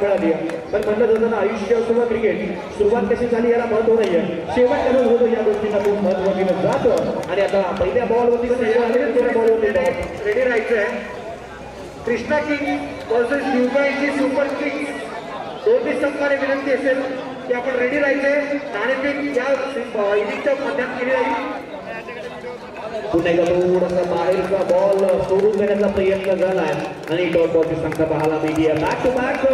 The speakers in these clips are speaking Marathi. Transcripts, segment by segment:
मिळाली पण म्हणलं जातं ना आयुष्य किंवा क्रिकेट सुरुवात कशी झाली याला महत्त्व नाहीये. शेवट कसं होतो या गोष्टीला खूप महत्त्व दिलं जातं. आणि आता पहिल्या बॉलवरती कसं हे आले कृष्णा किंग वर्सेस युगाईची सुपर किंग दोन्ही संघाने विनंती असेल की आपण रेडी राहायचंय. नाणेफेक या इनिंगच्या मध्यात केली जाईल पुन्हा एकदा थोडासा बाहेरचा बॉल सोडून देण्याचा प्रयत्न झालाय आणि डॉट बॉलची संख्या पाहायला मिळते बॅक टू बॅक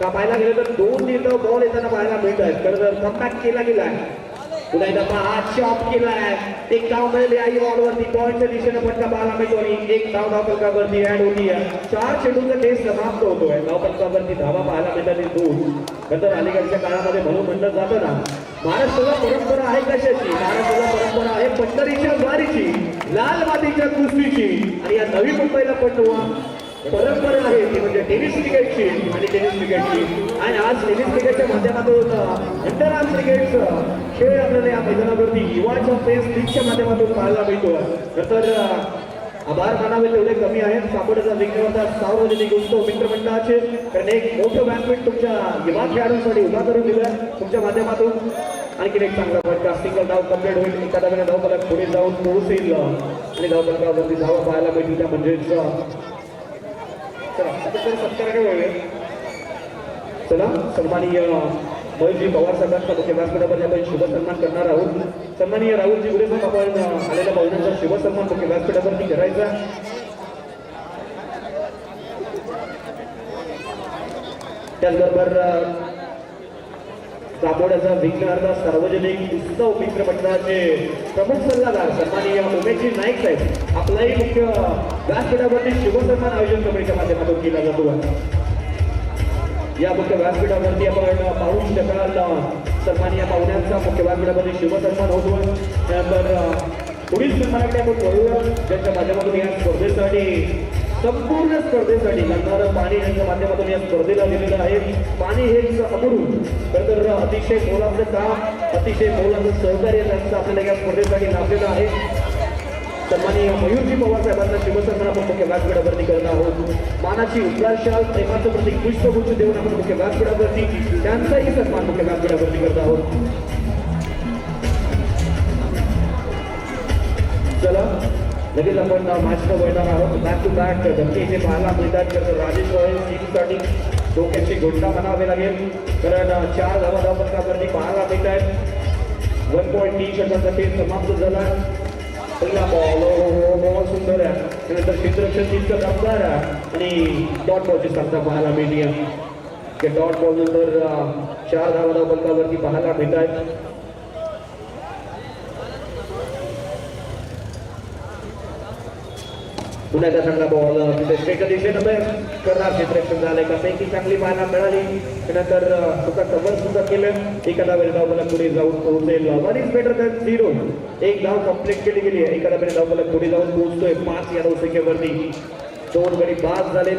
का पाहायला गेलं तर दोन निर्णय बॉल येताना पाहायला मिळत आहेत खरं तर कमबॅक केला गेलाय पुन्हा एकदा पहा शॉप केलाय. एक धाव मिळाली आई बॉलवरती पॉईंटच्या दिशेने फटका पाहायला मिळतो एक धाव धाव फलकावरती ऍड होती चार चेंडूचा टेस्ट समाप्त होतोय. धाव फलकावरती धावा पाहायला मिळतात आणि दोन. खरं अलीकडच्या काळामध्ये म्हणून म्हणलं जातं ना. महाराष्ट्राला परंपरा आहे कशाची? महाराष्ट्राला परंपरा आहे पट्टरीच्या वारीची लाल मातीच्या कुस्तीची. आणि या नवी मुंबईला पटवा. परंपरा आहे ती म्हणजे टेनिस क्रिकेटची आणि टेनिस क्रिकेटची. आणि आज टेनिस क्रिकेटच्या माध्यमातून अंतराळ क्रिकेटचं खेळ आपल्याला या मैदानावरती युवाच्या फेस लीगच्या माध्यमातून पाहायला मिळतो. खरं तर आभार मानावे तेवढे कमी आहेत. सापडचा विक्रमता सार्वजनिक उत्सव मित्रमंडळाचे. कारण एक मोठं व्यासपीठ तुमच्या युवा खेळाडूंसाठी उभा करून दिलं तुमच्या माध्यमातून. आणखीन एक चांगला फटका सिंगल धाव कंप्लीट होईल. एखादा धाव्याने पुढे जाऊन पोहोचेल. आणि धाव धावा पाहायला मिळतील त्या म्हणजेच चला सत्काराने वळूया. चला सन्माननीय मयूरजी पवार साहेबांचा मुख्य व्यासपीठावर आपण शुभ सन्मान करणार आहोत सन्माननीय राहुलजी गुरे साहेब आपण आलेल्या पाहुण्यांचा शुभ सन्मान मुख्य व्यासपीठावरती करायचा त्याचबरोबर दापोड्याचा विघ्नहर्ता सार्वजनिक उत्सव मित्र मंडळाचे प्रमुख सल्लागार सन्माननीय उमेशजी नाईक साहेब आपलाही मुख्य व्यासपीठावरती शिवसन्मान आयोजन कमिटीच्या माध्यमातून केला जातो. या मुख्य व्यासपीठावरती आपण पाहू शकाल सन्माननीय पाहुण्यांचा मुख्य व्यासपीठावरती शिवसन्मान होतो. त्यानंतर पुढील सन्मानाकडे आपण वळूया. ज्यांच्या माध्यमातून या स्पर्धेसाठी संपूर्ण स्पर्धेसाठी लागणारं पाणी यांच्या माध्यमातून या स्पर्धेला दिलेलं आहे. पाणी हे अमरून खरं तर अतिशय मोलाचं काम अतिशय मोलाचं सहकार्य त्यांचं आपल्याला या स्पर्धेसाठी लाभलेलं आहे. सन्माननीय मयूरजी पवार साहेबांना शिवसन्मान आपण मुख्य व्यासपीठावरती करत आहोत. मानाची उद्गारशाल प्रेमाचं प्रतीक पुष्पगुच्छ देऊन आपण मुख्य व्यासपीठावरती त्यांचाही सन्मान मुख्य व्यासपीठावरती करत आहोत. लगेच आपण मॅचला बैठणार आहोत. बॅक टू बॅक धमकी इथे पाहायला मिळतात तर राजेश रॉयल टीमसाठी डोक्याची घोषणा म्हणावी लागेल. कारण चार धावा धावपथकावरती पाहायला मिळत आहेत. वन पॉईंट तीन षटकाचा खेळ समाप्त झाला. पहिला बॉल बॉल हो, हो, हो, सुंदर आहे. त्यानंतर क्षेत्ररक्षण तितकं दमदार आहे आणि डॉट बॉलची संख्या पाहायला मिळली आहे डॉट बॉल नंतर चार धावा धावपथकावरती पाहायला मिळत आहेत. पुन्हा एकदा चांगला बॉल तिथे स्ट्रेट दिशेनं करणार क्षेत्ररक्षण झालं एका चांगली पाहायला मिळाली. त्यानंतर सुद्धा कव्हर सुद्धा केलं. एखादा वेळ धाव मला पुढे जाऊन पोहोचेल. One is better than zero. एक धाव कंप्लीट केली गेली. आहे एखादा वेळ धाव मला पुढे जाऊन पोहोचतोय. पाच या धावसंख्येवरती दोन गडी पास झाले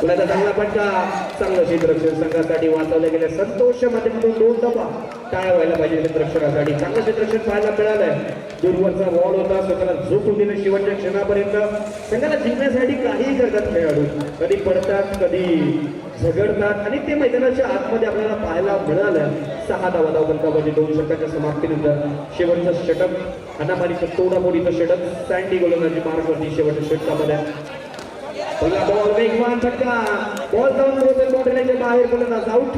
पुण्याचा चांगला पट्टा चांगलं क्षेत्ररक्षण संघासाठी वाचवल्या गेले. संतोष माध्यमातून दोन दफा काय व्हायला पाहिजे चित्रक्षणासाठी चांगलं क्षेत्ररक्षण पाहायला मिळालंय. दूरवरचा बॉल होता स्वतःला झोपून दिलं शेवटच्या क्षणापर्यंत. संघाला जिंकण्यासाठी काहीही करतात खेळाडू. कधी पडतात कधी झगडतात. आणि ते मैदानाच्या आतमध्ये आपल्याला पाहायला मिळालं सहा धावा धाव फलकामध्ये दोन षटकाच्या समाप्तीनंतर शेवटचं षटक. अनामारीचं तोडामोडीचं षटक. सँडी गोलंदाजी मार्गवरती शेवटच्या षटकामध्ये. पहिला बॉल वेगवान फटका बॉल जाऊन बाहेर गोलंदाज आउट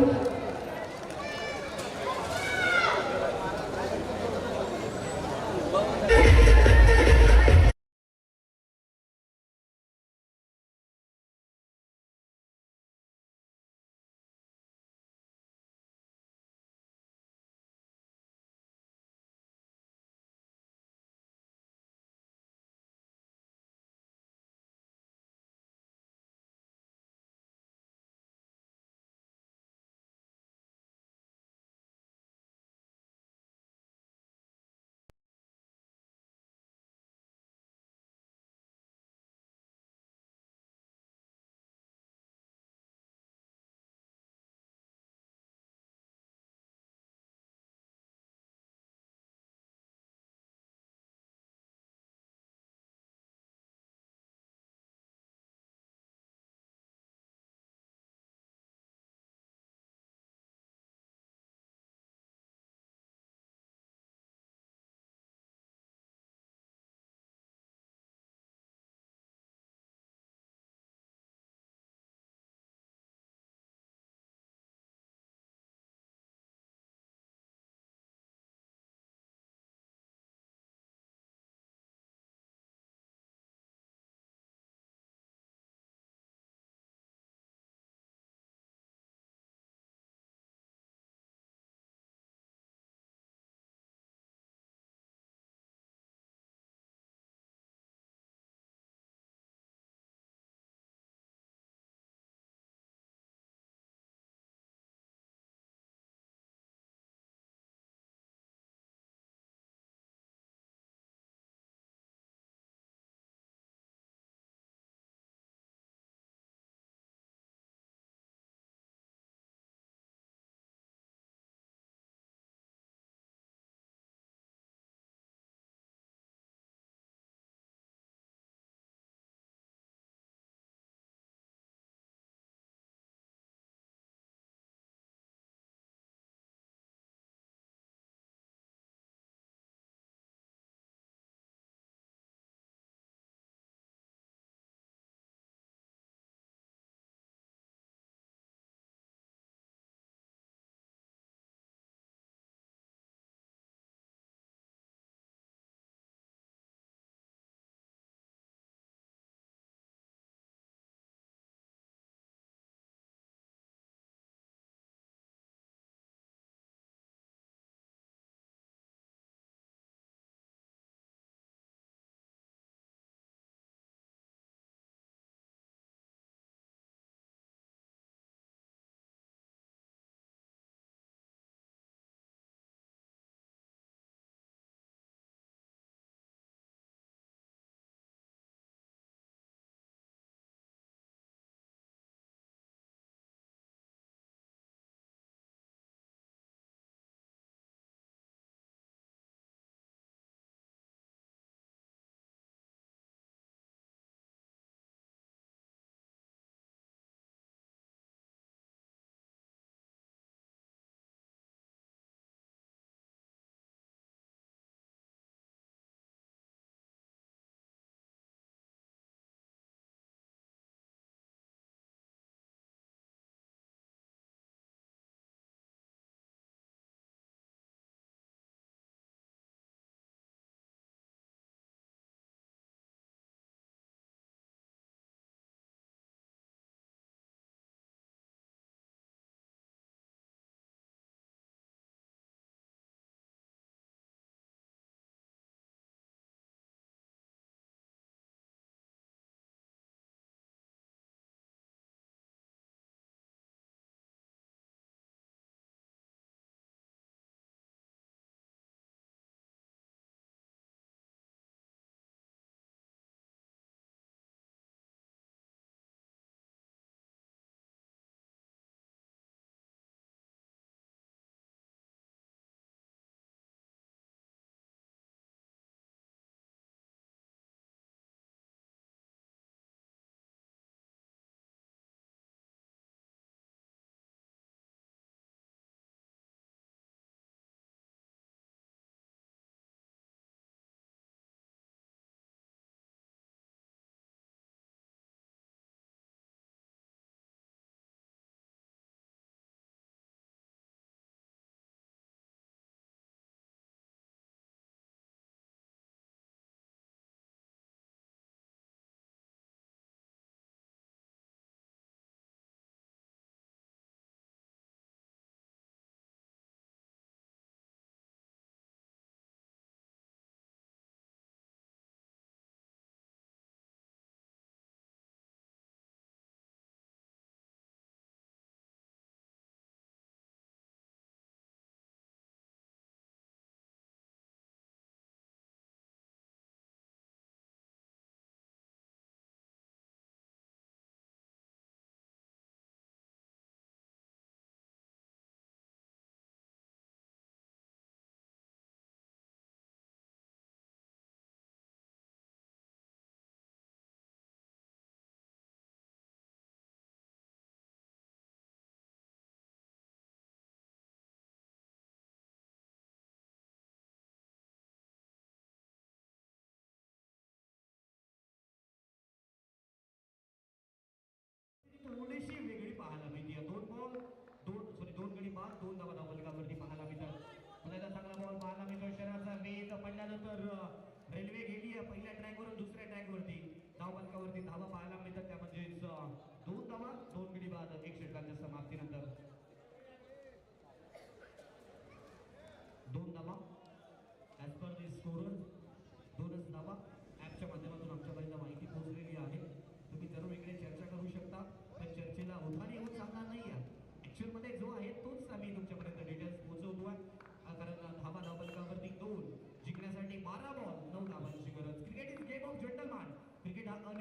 पहिल्या ट्रॅकवरून दुसऱ्या ट्रॅकवरती धावपलकावरती धावा पाहायला मिळतात त्या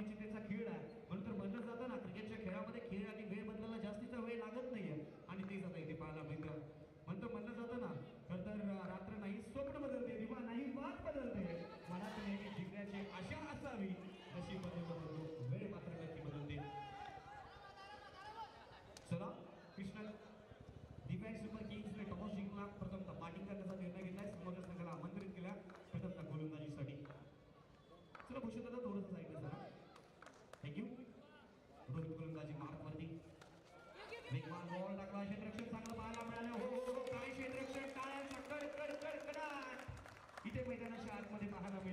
আমি জিতে থাকি 하나님을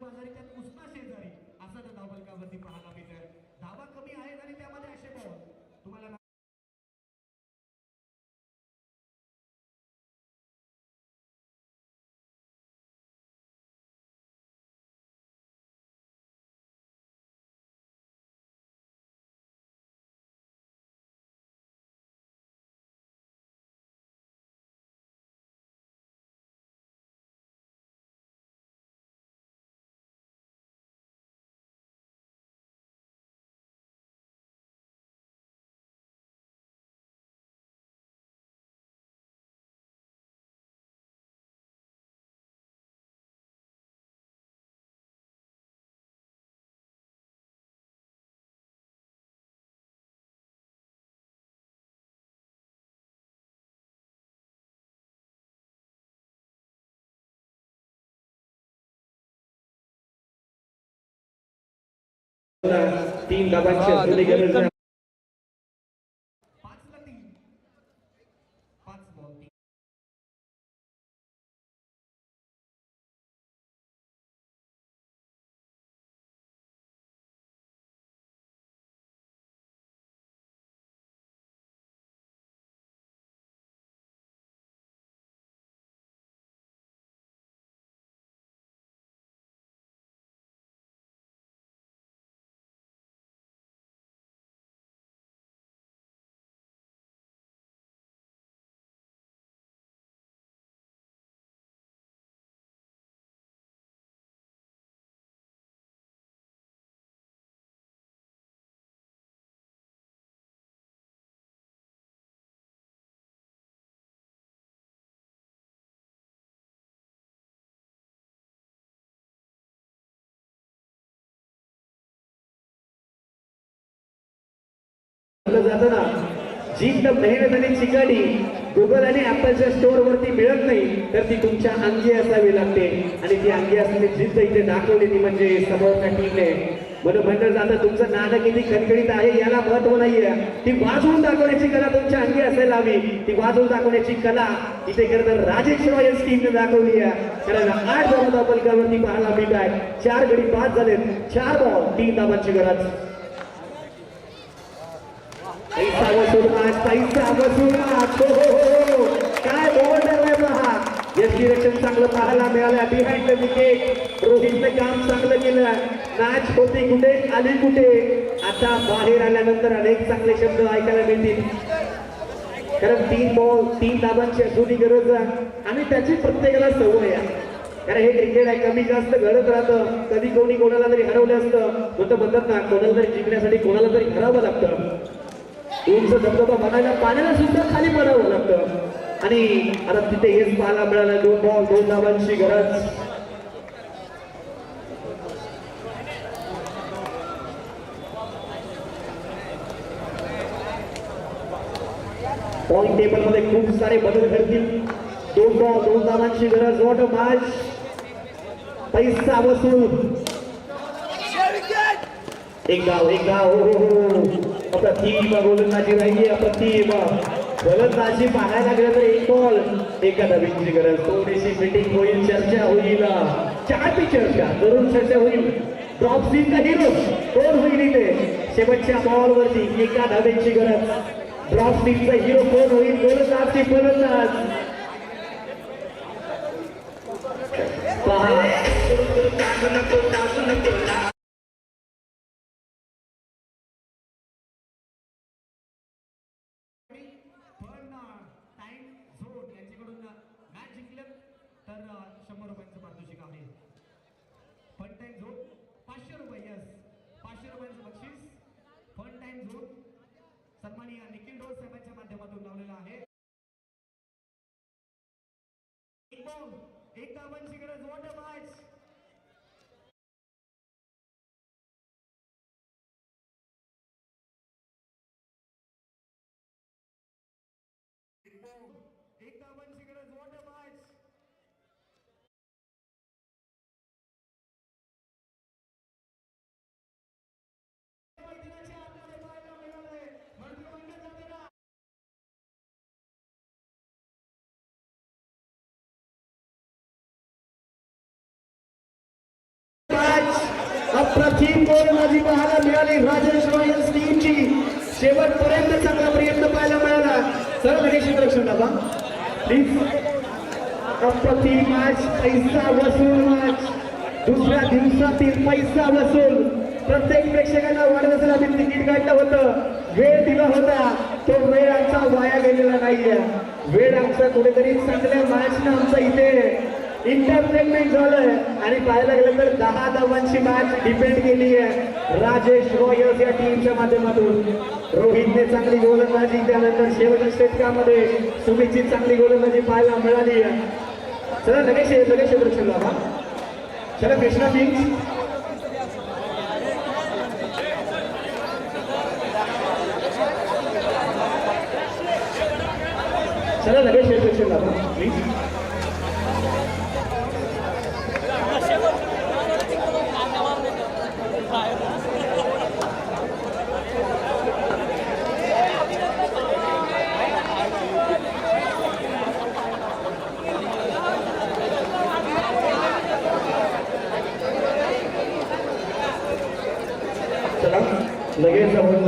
बाजारी त्यात उष्णा शेजारी. असा धावलकावरती पाहायला मिळत धावा कमी आहेत आणि त्यामध्ये असे भाव तुम्हाला तीन डबांची जाताना जी तर मेहनत आणि चिकाटी गुगल आणि ॲपलच्या स्टोअरवरती मिळत नाही तर ती तुमच्या अंगी असावी लागते. आणि ती अंगी असलेली जिद्द इथे दाखवली ती म्हणजे समोरच्या टीमने म्हणून म्हणलं जातं तुमचं नाणं किती खणखणीत आहे याला महत्त्व नाहीये. ती वाजवून दाखवण्याची कला तुमच्या अंगी असायला हवी. ती वाजवून दाखवण्याची कला इथे खरं तर राजेश रॉयल्स टीमने दाखवली आहे. कारण आठ धावा धावपलकावरती पाहायला मिळत आहे चार गडी बाद झालेत. चार बॉल तीन धावांची गरज पैसा वसूल मॅच पैसा वसूल मॅच हो हो हो हो काय बॉल ठरलाय पहा यश डिरेक्शन चांगलं पाहायला मिळालं बिहाइंड द विकेट रोहितने काम चांगलं केलं मॅच होते कुठे आली कुठे आता बाहेर आल्यानंतर अनेक चांगले शब्द ऐकायला मिळतील कारण तीन बॉल तीन दाबांची अजूनही गरज आहे? आणि त्याची प्रत्येकाला सवय आहे कारण हे क्रिकेट आहे कमी जास्त घडत राहतं कधी कोणी कोणाला तरी हरवलं असतं तो म्हणतात ना कोणाला तरी जिंकण्यासाठी कोणाला तरी हरावं लागतं उंच धबधबा बनायला पाण्याला सुद्धा खाली पडावं लागतं. आणि आता तिथे हेच पाहायला मिळालं दोन बॉल दोन धावांची गरज. पॉइंट टेबलमध्ये खूप सारे बदल घडतील. दोन बॉल दोन धावांची गरज. वॉट मॅच पैसा वसूल. एक गाव एक गाव. हो हो हो. अप्रतिम गोलंदाजी राहिली अप्रतिम गोलंदाजी पाहायला गेलं तर एक बॉल एका धावीची गरज. थोडीशी मिटिंग होईल चर्चा होईल. चारपी चर्चा जरूर चर्चा होईल. ड्रॉप सीन का हिरो कोण होईल इथे? शेवटच्या बॉल वरती एका धावेची गरज. ड्रॉप सीनचा हिरो कोण होईल? गोलंदाज ते गोलंदाज पहा पण टाइम झोन यांच्याकडून मॅच जिंकलं तर अ, शंभर रुपयांचं पारितोषिक आहे फन टाइम झोन पाचशे रुपये यस पाचशे रुपयांचं बक्षीस फन टाइम झोन सन्माननीय निखिल डोस साहेबांच्या माध्यमातून लावलेला आहे एक बॉल एक धावांची गरज वॉट अ मॅच एक धावांची गरज वॉट अ मॅच मैदानाच्या आतमध्ये पाहायला मिळालंय म्हणून म्हणलं जातं ना मॅच अप्रतिम माझी पाहायला मिळाली राजेश रॉयल्स टीमची शेवटपर्यंत चांगला प्रयत्न पाहायला मिळाला. सर गणेश इंट्रोडक्शन दाबा प्लीज अपती मॅच पैसा वसूल मॅच दुसऱ्या दिवसातील पैसा वसूल. प्रत्येक प्रेक्षकांना वाटत आम्ही तिकीट काढलं होतं. वेळ दिला होता. तो वेळ आमचा वाया गेलेला नाहीये. वेळ आमचा कुठेतरी चांगल्या मॅचनं आमचं इथे इंटरटेनमेंट झालंय. आणि पाहायला गेलं तर दहा धावांची मॅच डिपेंड केली आहे राजेश रॉयल्स या टीमच्या माध्यमातून. रोहितने चांगली गोलंदाजी त्यानंतर शेवटच्या षटकामध्ये सुमितची चांगली गोलंदाजी पाहायला मिळाली आहे चला लगेच लगेच क्षेत्रक्षण बाबा. चला कृष्णा किंग्स चला लगेच क्षेत्रक्षण बाबा. प्लीज चला लगेच आपण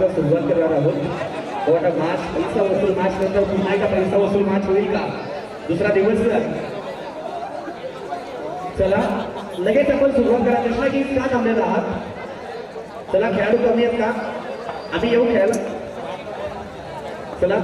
मॅचला सुरुवात करणार आहोत. आता मॅच पैसा वसूल मॅच नंतर पुन्हा एका पैसा वसूल मॅच होईल का? दुसरा दिवस चला लगेच आपण सुरुवात करा. कृष्णा की का थांबलेला आहात? चला खेळाडू कमी आहेत का? आम्ही येऊ खेळायला. चला.